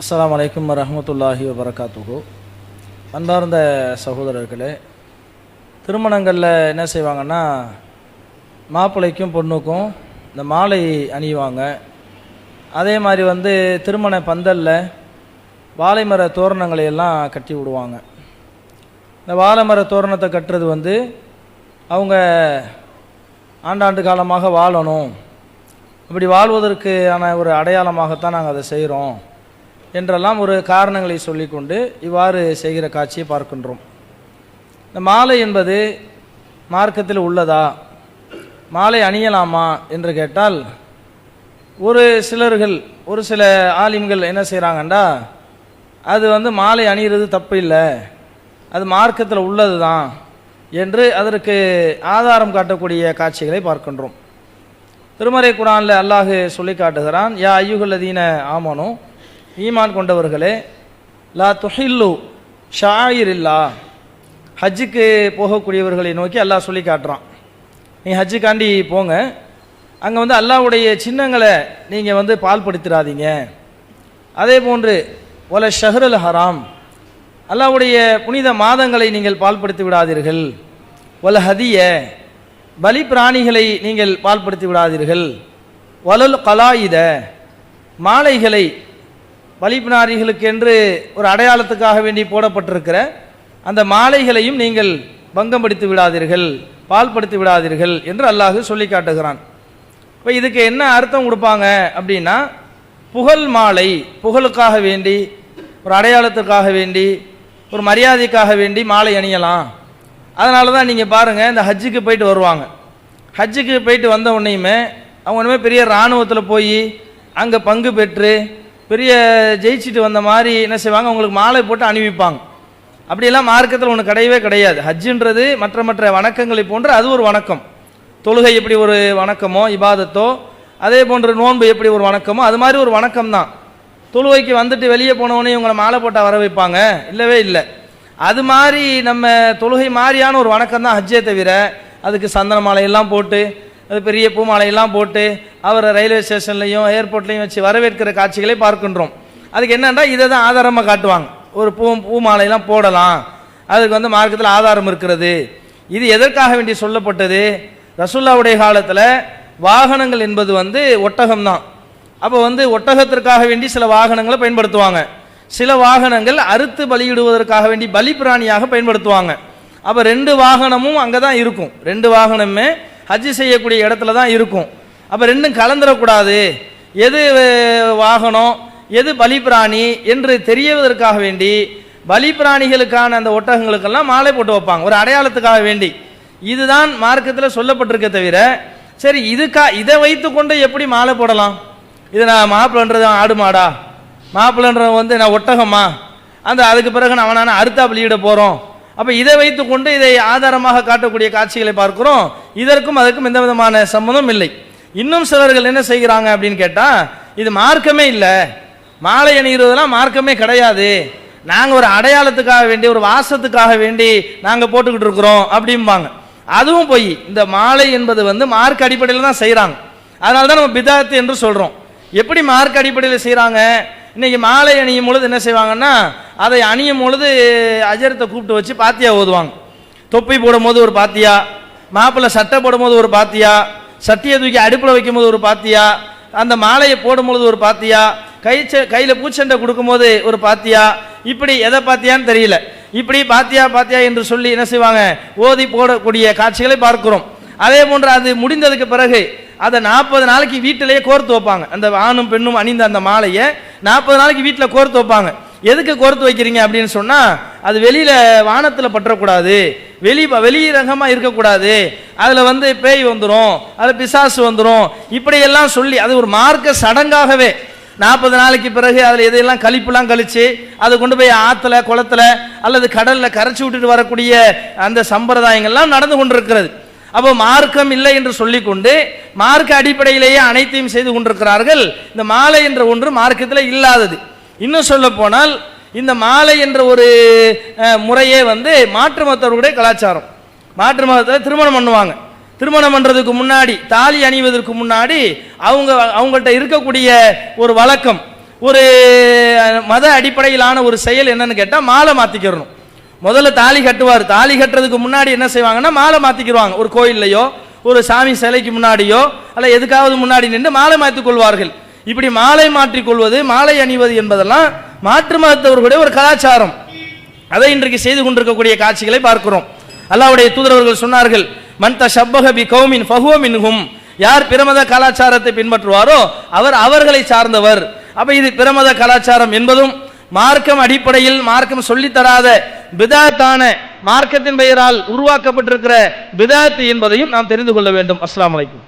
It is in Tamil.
அஸ்லாம் வலைக்கம் வரமத்துல்லாஹி வபரகாத்துஹு. அன்பார்ந்த சகோதரர்களே திருமணங்களில் என்ன செய்வாங்கன்னா மாப்பிள்ளைக்கும் பொண்ணுக்கும் இந்த மாலை அணிவாங்க. அதே மாதிரி வந்து திருமண பந்தலில் வாழைமர தோரணங்களை எல்லாம் கட்டி விடுவாங்க. இந்த வாழைமர தோரணத்தை கட்டுறது வந்து அவங்க ஆண்டாண்டு காலமாக வாழணும். அப்படி வாழ்வதற்கான ஒரு அடையாளமாகத்தான் நாங்கள் அதை செய்கிறோம் என்றெல்லாம் ஒரு காரணங்களை சொல்லிக்கொண்டு இவ்வாறு செய்கிற காட்சியை பார்க்கின்றோம். இந்த மாலை என்பது மார்க்கத்தில் உள்ளதா? மாலை அணியலாமா என்று கேட்டால் ஒரு சிலர்கள் ஒரு சில ஆலிம்கள் என்ன செய்கிறாங்கண்டா அது வந்து மாலை அணிகிறது தப்பு இல்லை அது மார்க்கத்தில் உள்ளது தான் என்று அதற்கு ஆதாரம் காட்டக்கூடிய காட்சிகளை பார்க்கின்றோம். திருமறை குரானில் அல்லாஹு சொல்லி காட்டுகிறான் யா ஐயுகல்லதீன ஆமனோ ஈமான் கொண்டவர்களே லா துஹில்லு ஷாயிர் இல்லா ஹஜ்ஜுக்கு போகக்கூடியவர்களை நோக்கி அல்லாஹ் சொல்லி காட்டுறான். நீ ஹஜ்ஜுக்காண்டி போங்க. அங்கே வந்து அல்லாஹ்வுடைய சின்னங்களை நீங்கள் வந்து பால்படுத்திடாதீங்க அதே போன்று ஒல ஷஹ்ரல் ஹராம். அல்லாஹ்வுடைய புனித மாதங்களை நீங்கள் பால்படுத்தி விடாதீர்கள். ஒல ஹதிய பலி பிராணிகளை நீங்கள் பால்படுத்தி விடாதீர்கள். வலல் கலாயுத மாலைகளை பலி என்று ஒரு அடையாளத்துக்காக வேண்டி போடப்பட்டிருக்கிற அந்த மாலைகளையும் நீங்கள் பங்கப்படுத்தி விடாதீர்கள் பால்படுத்தி விடாதீர்கள் என்று அல்லாஹ் சொல்லி காட்டுகிறான். இப்போ இதுக்கு என்ன அர்த்தம் கொடுப்பாங்க அப்படின்னா புகழ் மாலை புகழுக்காக வேண்டி ஒரு அடையாளத்துக்காக வேண்டி ஒரு மரியாதைக்காக வேண்டி மாலை அணியலாம். அதனால தான் நீங்கள் பாருங்கள் இந்த ஹஜ்ஜுக்கு போயிட்டு வருவாங்க. ஹஜ்ஜுக்கு போயிட்டு வந்த உடனேயுமே அவங்க ஒன்றுமே பெரிய இராணுவத்தில் போய் அங்கே பங்கு பெற்று பெரிய ஜெயிச்சிட்டு வந்த மாதிரி என்ன செய்வாங்க? அவங்களுக்கு மாலை போட்டு அணிவிப்பாங்க. அப்படியெல்லாம் மார்க்கத்தில் ஒன்று கிடையவே கிடையாது. ஹஜ்ஜுன்றது மற்ற மற்ற வணக்கங்களை போன்று அது ஒரு வணக்கம். தொழுகை எப்படி ஒரு வணக்கமோ இபாதத்தோ அதே போன்று நோன்பு எப்படி ஒரு வணக்கமோ அது மாதிரி ஒரு வணக்கம் தான் தொழுகைக்கு வந்துட்டு வெளியே போனவொடனே இவங்களை மாலை போட்டால் வர வைப்பாங்க? இல்லவே இல்லை. அது மாதிரி நம்ம தொழுகை மாதிரியான ஒரு வணக்கம் தான் ஹஜ்ஜே தவிர அதுக்கு சந்தன மாலையெல்லாம் போட்டு அது பெரிய பூ மாலையெல்லாம் போட்டு அவரை ரயில்வே ஸ்டேஷன்லையும் ஏர்போர்ட்லையும் வச்சு வரவேற்கிற காட்சிகளை பார்க்கின்றோம். அதுக்கு என்னென்னா இதை தான் ஆதாரமாக காட்டுவாங்க. ஒரு பூ பூமாலையெல்லாம் போடலாம். அதுக்கு வந்து மார்க்கத்தில் ஆதாரம் இருக்கிறது. இது எதற்காக வேண்டி சொல்லப்பட்டது? ரசுல்லாவுடைய காலத்தில் வாகனங்கள் என்பது வந்து ஒட்டகம் தான். அப்போ வந்து ஒட்டகத்திற்காக வேண்டி சில வாகனங்களை பயன்படுத்துவாங்க. சில வாகனங்கள் அறுத்து பலியிடுவதற்காக வேண்டி பலி பிராணியாக பயன்படுத்துவாங்க. அப்போ ரெண்டு வாகனமும் அங்கே தான் இருக்கும். ரெண்டு வாகனமே ஹஜ்ஜு செய்யக்கூடிய இடத்துல தான் இருக்கும். அப்போ ரெண்டும் கலந்துடக்கூடாது எது வாகனம் எது பலிப்பிராணி என்று தெரியவதற்காக வேண்டி பலிப்பிராணிகளுக்கான அந்த ஒட்டகங்களுக்கெல்லாம் மாலை போட்டு வைப்பாங்க. ஒரு அடையாளத்துக்காக வேண்டி. இதுதான் மார்க்கத்தில் சொல்லப்பட்டிருக்க தவிர சரி இதுக்கா இதை வைத்துக்கொண்டு எப்படி மாலை போடலாம்? இது நான் மாப்பிள்ளன்றது ஆடு மாடா? மாப்பிள்ளன்றது வந்து நான் ஒட்டகமா? அந்த அதுக்கு பிறகு நான் அவனான அறுத்தா வெளியிட போகிறோம் அப்போ இதை வைத்துக்கொண்டு இதை ஆதாரமாக காட்டக்கூடிய காட்சிகளை பார்க்கிறோம். இதற்கும் அதற்கும் எந்த விதமான சம்மந்தம் இல்லை. இன்னும் சிலர்கள் என்ன செய்கிறாங்க அப்படின்னு கேட்டால் இது மார்க்கமே இல்லை. மாலை அணிகிறதெல்லாம் மார்க்கமே கிடையாது. நாங்கள் ஒரு அடையாளத்துக்காக வேண்டி ஒரு வாசத்துக்காக வேண்டி நாங்கள் போட்டுக்கிட்டு இருக்கிறோம் அப்படிம்பாங்க. அதுவும் போய் இந்த மாலை என்பது வந்து மார்க் அடிப்படையில் தான் செய்கிறாங்க அதனால தான் நம்ம பிதாத்து என்று சொல்கிறோம் எப்படி மார்க் அடிப்படையில் செய்கிறாங்க இன்னைக்கு மாலை அணியும் பொழுது என்ன செய்வாங்கன்னா அதை அணியும் பொழுது அஜரத்தை கூப்பிட்டு வச்சு பாத்தியா ஓதுவாங்க. தொப்பி போடும்போது ஒரு பாத்தியா மாப்பிள்ளை சட்டை போடும்போது ஒரு பாத்தியா சட்டியை தூக்கி அடுப்பில் வைக்கும்போது ஒரு பாத்தியா அந்த மாலையை போடும்பொழுது ஒரு பாத்தியா கை கையில் பூச்சண்டை கொடுக்கும்போது ஒரு பாத்தியா இப்படி எதை பாத்தியான்னு தெரியல. இப்படி பாத்தியா பாத்தியா என்று சொல்லி என்ன செய்வாங்க ஓதி போடக்கூடிய காட்சிகளை பார்க்கிறோம். அதே போன்று அது முடிந்ததுக்கு பிறகு அதை நாற்பது நாளைக்கு வீட்டிலேயே கோர்த்து வைப்பாங்க. அந்த ஆணும் பெண்ணும் அணிந்த அந்த மாலையை நாற்பது நாளைக்கு வீட்டில் கோர்த்து வைப்பாங்க. எதுக்கு கோர்த்து வைக்கிறீங்க அப்படின்னு சொன்னால் அது வெளியில் வானத்தில் பற்றக்கூடாது. வெளி வெளிரகமாக இருக்கக்கூடாது. அதில் வந்து பேய் வந்துடும் அதில் பிசாசு வந்துடும் இப்படியெல்லாம் சொல்லி அது ஒரு மார்க்க சடங்காகவே. நாற்பது நாளைக்கு பிறகு அதில் எதையெல்லாம் கழிப்புலாம் கழித்து அதை கொண்டு போய் ஆற்றுல குளத்துல அல்லது கடலில் கரைச்சி விட்டுட்டு வரக்கூடிய அந்த சம்பிரதாயங்கள்லாம் நடந்து கொண்டிருக்கிறது. அப்போ மார்க்கம் இல்லை என்று சொல்லிக்கொண்டு மார்க்க அடிப்படையிலேயே அனைத்தையும் செய்து கொண்டிருக்கிறார்கள். இந்த மாலை என்ற ஒன்று மார்க்கத்தில் இல்லாதது. இன்னும் சொல்ல போனால் இந்த மாலை என்ற ஒரு முறையே வந்து மாற்று மதத்தவர்களுடைய கலாச்சாரம். மாற்று மதத்தில் திருமணம் பண்ணுவாங்க. திருமணம் பண்ணுறதுக்கு முன்னாடி தாலி அணிவதற்கு முன்னாடி அவங்க அவங்கள்ட்ட இருக்கக்கூடிய ஒரு வழக்கம் ஒரு மத அடிப்படையிலான ஒரு செயல் என்னன்னு கேட்டால் மாலை மாற்றிக்கிறணும் முதல்ல தாலி கட்டுவார். தாலி கட்டுறதுக்கு முன்னாடி என்ன செய்வாங்கன்னா மாலை மாற்றிக்கிடுவாங்க ஒரு கோயில்லையோ ஒரு சாமி சிலைக்கு முன்னாடியோ அல்ல எதுக்காவது முன்னாடி நின்று மாலை மாற்றிக் கொள்வார்கள். இப்படி மாலை மாற்றிக் கொள்வது மாலை அணிவது என்பதெல்லாம் மாற்று மதத்தவர்களுடைய ஒரு கலாச்சாரம். அதை இன்றைக்கு செய்து கொண்டிருக்கக்கூடிய காட்சிகளை பார்க்கிறோம். அல்லாவுடைய தூதரவர்கள் சொன்னார்கள் மந்த தஷப்பக கௌமின் ஃபஹுவ மின்ஹும். யார் பிரமத கலாச்சாரத்தை பின்பற்றுவாரோ அவர் அவர்களை சார்ந்தவர். அப்ப இது பிரமத கலாச்சாரம் என்பதும் மார்க்கம் அடிப்படையில் மார்க்கம் சொல்லித்தராத பிதாத்தான மார்க்கத்தின் பெயரால் உருவாக்கப்பட்டிருக்கிற பிதாத்து என்பதையும் நாம் தெரிந்து கொள்ள வேண்டும். அஸ்லாம் வலைக்கும்